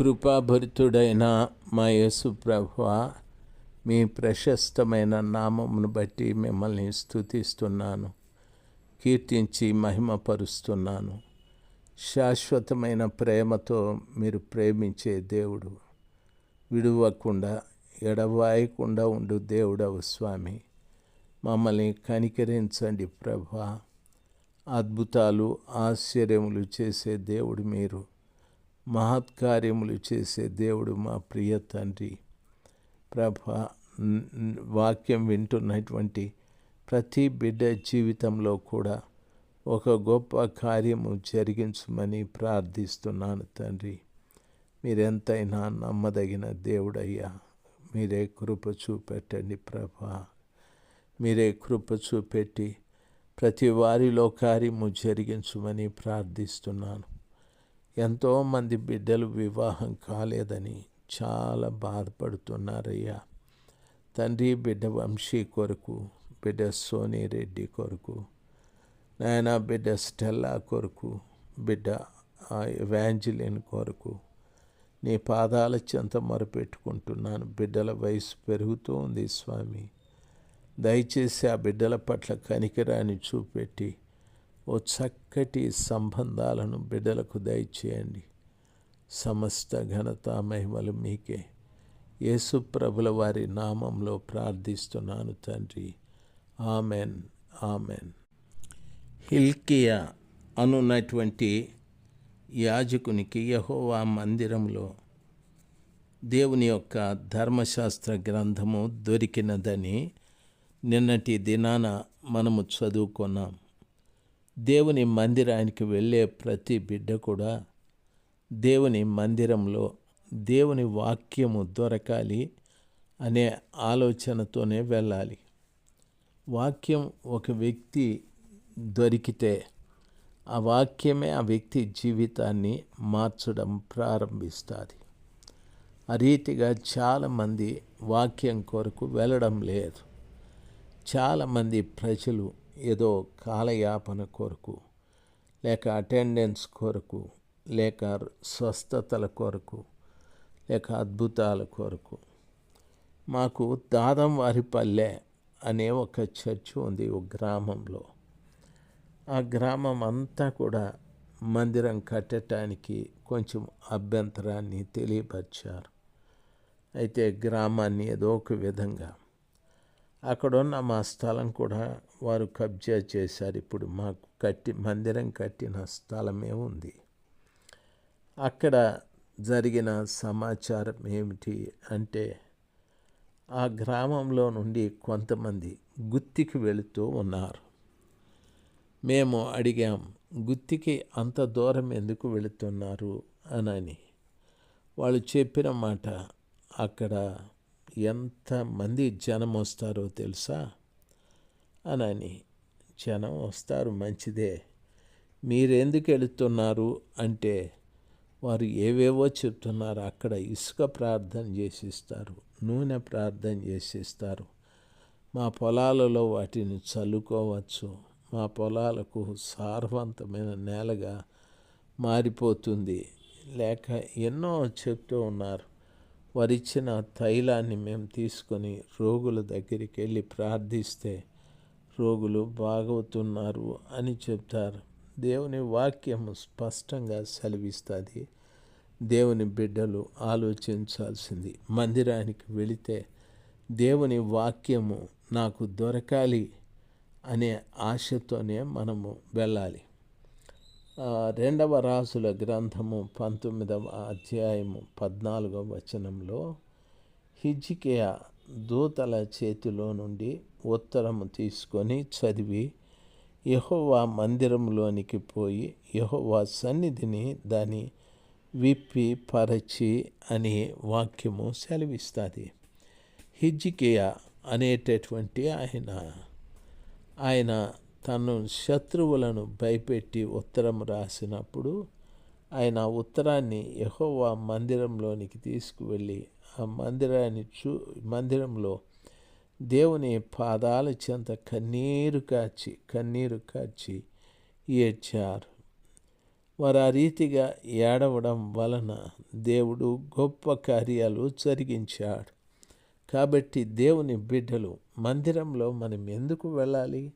కృపాభరితుడైన మా యేసు ప్రభువ మీ ప్రశస్తమైన నామమును బట్టి మిమ్మల్ని స్థుతిస్తున్నాను కీర్తించి మహిమపరుస్తున్నాను. శాశ్వతమైన ప్రేమతో మీరు ప్రేమించే దేవుడు. విడువకుండా ఎడవాయకుండా ఉండు దేవుడవు స్వామి. మమ్మల్ని కనికరించండి ప్రభా. అద్భుతాలు ఆశ్చర్యములు చేసే దేవుడు మీరు. మహత్కార్యములు చేసే దేవుడు మా ప్రియ తండ్రి. ప్రభ వాక్యం వింటున్నటువంటి ప్రతి బిడ్డ జీవితంలో కూడా ఒక గొప్ప కార్యము జరిగించమని ప్రార్థిస్తున్నాను తండ్రి. మీరెంతైనా నమ్మదగిన దేవుడయ్యా మీరే కృప చూపెట్టండి ప్రభా. మీరే కృప చూపెట్టి ప్రతి వారిలో కార్యము జరిగించమని ప్రార్థిస్తున్నాను. ఎంతోమంది బిడ్డలు వివాహం కాలేదని చాలా బాధపడుతున్నారయ్యా. తండ్రి బిడ్డ వంశీ కొరకు బిడ్డ సోనీ రెడ్డి కొరకు నాయన బిడ్డ స్టెల్లా కొరకు బిడ్డ వ్యాంజిలిన్ కొరకు నీ పాదాల చెంత మొరపెట్టుకుంటున్నాను. బిడ్డల వయసు పెరుగుతూ ఉంది స్వామి. దయచేసి ఆ బిడ్డల పట్ల కనికరాన్ని చూపెట్టి ఓ చక్కటి సంబంధాలను బిడ్డలకు దయచేయండి. సమస్త ఘనత మహిమలు మీకే. యేసుప్రభుల వారి నామంలో ప్రార్థిస్తున్నాను తండ్రి. Amen amen. హిల్కియా అనున్నటువంటి యాజకునికి యహోవా మందిరంలో దేవుని యొక్క ధర్మశాస్త్ర గ్రంథము దొరికినదని నిన్నటి దినాన మనము చదువుకున్నాం. దేవుని మందిరానికి వెళ్ళే ప్రతి బిడ్డ కూడా దేవుని మందిరంలో దేవుని వాక్యము దొరకాలి అనే ఆలోచనతోనే వెళ్ళాలి. వాక్యం ఒక వ్యక్తి దొరికితే ఆ వాక్యమే ఆ వ్యక్తి జీవితాన్ని మార్చడం ప్రారంభిస్తుంది. ఆ రీతిగా చాలామంది వాక్యం కొరకు వెళ్ళడం లేదు. చాలామంది ప్రజలు ఏదో కాలయాపన కొరకు లేక అటెండెన్స్ కొరకు లేక స్వస్థతల కొరకు లేక అద్భుతాల కొరకు. మాకు దాదం వారిపల్లె అనే ఒక చర్చ్ ఉంది ఒక గ్రామంలో. ఆ గ్రామం అంతా కూడా మందిరం కట్టడానికి కొంచెం అభ్యంతరాన్ని తెలియపరిచారు. అయితే గ్రామాన్ని ఏదో ఒక విధంగా. అక్కడున్న మా స్థలం కూడా వారు కబ్జా చేశారు. ఇప్పుడు మాకు కట్టి మందిరం కట్టిన స్థలమే ఉంది. అక్కడ జరిగిన సమాచారం ఏమిటి అంటే ఆ గ్రామంలో నుండి కొంతమంది గుత్తికి వెళుతూ ఉన్నారు. మేము అడిగాం గుత్తికి అంత దూరం ఎందుకు వెళుతున్నారు? అనని. వాళ్ళు చెప్పిన మాట అక్కడ ఎంతమంది జనం వస్తారో తెలుసా? అనని జనం వస్తారు. మంచిదే. మీరెందుకు వెళుతున్నారు అంటే వారు ఏవేవో చెప్తున్నారు. అక్కడ ఇసుక ప్రార్థన చేసిస్తారు. నూనె ప్రార్థన చేసిస్తారు. మా పొలాలలో వాటిని చల్లుకోవచ్చు. మా పొలాలకు సారవంతమైన నేలగా మారిపోతుంది. లేక ఎన్నో చెప్తూ ఉన్నారు. వారిచ్చిన తైలాన్ని మేము తీసుకొని రోగుల దగ్గరికి వెళ్ళి ప్రార్థిస్తే రోగులు బాగవుతున్నారు అని చెప్తారు. దేవుని వాక్యము స్పష్టంగా సెలవిస్తుంది. దేవుని బిడ్డలు ఆలోచించాల్సింది. మందిరానికి వెళితే దేవుని వాక్యము నాకు దొరకాలి అనే ఆశతోనే మనము వెళ్ళాలి. రెండవ రాసుల గ్రంథము పంతొమ్మిదవ అధ్యాయము పద్నాలుగవ వచనంలో హిజ్కియా దూతల చేతిలో నుండి ఉత్తరము తీసుకొని చదివి యహోవా మందిరంలోనికి పోయి యహోవా సన్నిధిని దాని విప్పి పరచి అనే వాక్యము సెలవిస్తుంది. హిజ్కియా అనేటటువంటి ఆయన ఆయన తను శత్రువులను భయపెట్టి ఉత్తరం రాసినప్పుడు ఆయన ఉత్తరాన్ని యహోవా మందిరంలోనికి తీసుకువెళ్ళి ఆ మందిరాన్ని చూ మందిరంలో దేవుని పాదాల చెంత కన్నీరు కాచి కన్నీరు కాచి ఏడ్చారు. వారు ఆ రీతిగా ఏడవడం వలన దేవుడు గొప్ప కార్యాలు జరిగించాడు. కాబట్టి దేవుని బిడ్డలు మందిరంలో మనం ఎందుకు వెళ్ళాలి?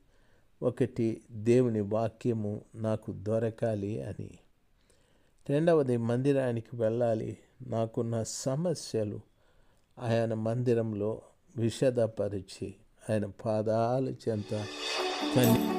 ఒకటి దేవుని వాక్యము నాకు దొరకాలి అని. రెండవది మందిరానికి వెళ్ళాలి. నాకున్న సమస్యలు. ఆయన మందిరంలో విషదపరిచి ఆయన పాదాల చెంత కని